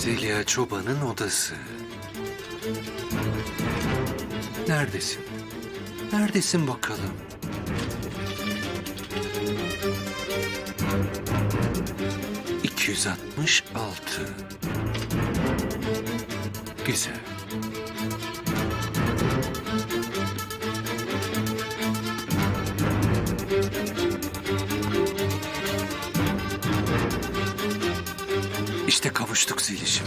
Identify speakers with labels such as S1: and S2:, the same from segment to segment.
S1: Zeliha Çoban'ın odası. Neredesin? Neredesin bakalım? İki yüz altmış altı. Güzel. İşte kavuştuk Zeliş'im.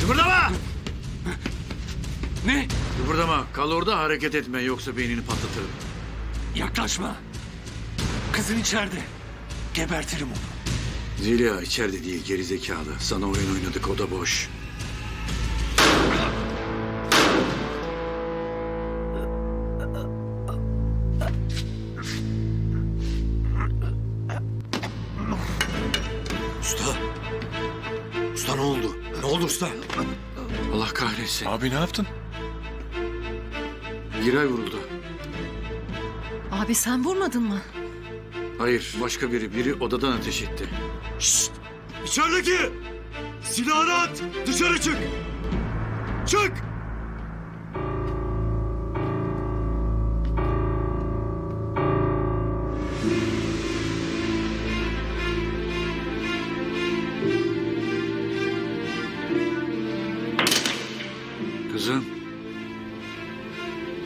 S2: Kıpırdama!
S1: Ne?
S2: Kıpırdama. Kal orada hareket etme yoksa beynini patlatırım.
S1: Yaklaşma. Kızın içeride. Gebertirim onu.
S2: Zeliha içeride değil geri zekalı. Sana oyun oynadık o da boş.
S3: Usta. Usta ne oldu? Ne oldu usta?
S2: Allah kahretsin.
S4: Abi ne yaptın?
S2: Giray vuruldu.
S5: Abi sen vurmadın mı?
S2: Hayır başka biri. Biri odadan ateş etti.
S3: Şşt! İçerideki! Silahını at! Dışarı çık! Çık!
S2: Kızım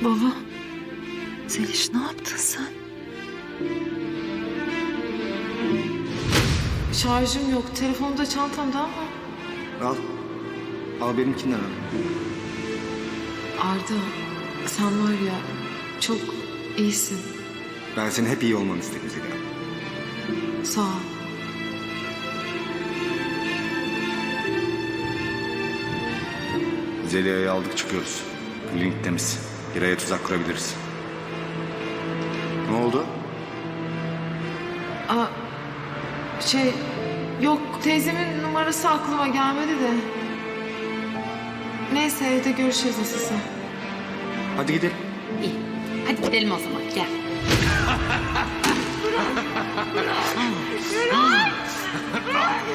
S5: Baba. Zeliş ne yaptın sen?
S6: Şarjım yok. Telefon da çantamda ama.
S7: Al. Al benimkinden al.
S6: Arda sen var ya çok iyisin.
S7: Ben senin hep iyi olmanı istedim Zeliha.
S6: Sağ ol.
S7: Zeliha'yı aldık çıkıyoruz. Link temiz. Hira'ya tuzak kurabiliriz. Ne oldu?
S6: Aa, şey yok teyzemin numarası aklıma gelmedi de. Neyse evde görüşürüz nasılsa.
S7: Hadi gidelim.
S8: İyi. Hadi gidelim o zaman gel. Murat! Murat! Murat! Murat!